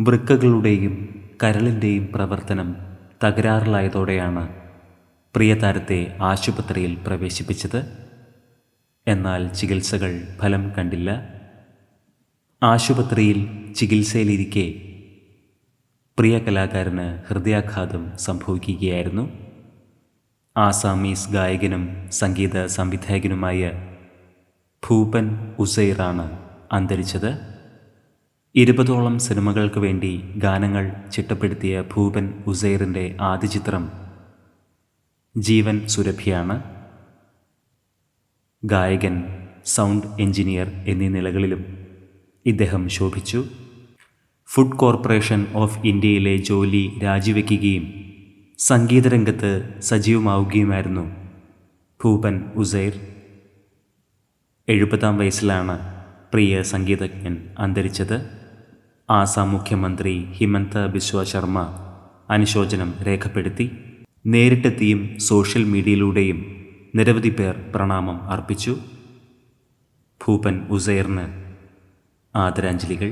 വൃക്കകളുടെയും കരളിന്റെയും പ്രവർത്തനം തകരാറിലായതോടെയാണ് പ്രിയതാരത്തെ ആശുപത്രിയിൽ പ്രവേശിപ്പിച്ചത്. എന്നാൽ ചികിത്സകൾ ഫലം കണ്ടില്ല. ആശുപത്രിയിൽ ചികിത്സയിലിരിക്കെ പ്രിയ കലാകാരന് ഹൃദയാഘാതം സംഭവിക്കുകയായിരുന്നു. ആസാമീസ് ഗായകനും സംഗീത സംവിധായകനുമായ ഭൂപൻ ഉസൈറാണ് അന്തരിച്ചത്. ഇരുപതോളം സിനിമകൾക്ക് വേണ്ടി ഗാനങ്ങൾ ചിട്ടപ്പെടുത്തിയ ഭൂപൻ ഉസൈറിന്റെ ആദ്യ ചിത്രം ജീവൻ സുരഭിയാണ്. ഗായകൻ സൗണ്ട് എഞ്ചിനീയർ എന്നീ നിലകളിലും ഇദ്ദേഹം ശോഭിച്ചു. ഫുഡ് കോർപ്പറേഷൻ ഓഫ് ഇന്ത്യയിലെ ജോലി രാജിവെക്കുകയും സംഗീതരംഗത്ത് സജീവമാവുകയുമായിരുന്നു ഭൂപൻ ഉസൈർ. എഴുപതാം വയസ്സിലാണ് പ്രിയ സംഗീതജ്ഞൻ അന്തരിച്ചത്. ആസാം മുഖ്യമന്ത്രി ഹിമന്ത ബിശ്വ ശർമ്മ അനുശോചനം രേഖപ്പെടുത്തി നേരിട്ടെത്തിയും സോഷ്യൽ മീഡിയയിലൂടെയും നിരവധി പേർ പ്രണാമം അർപ്പിച്ചു. ഭൂപൻ ഉസൈറിന് ആദരാഞ്ജലികൾ.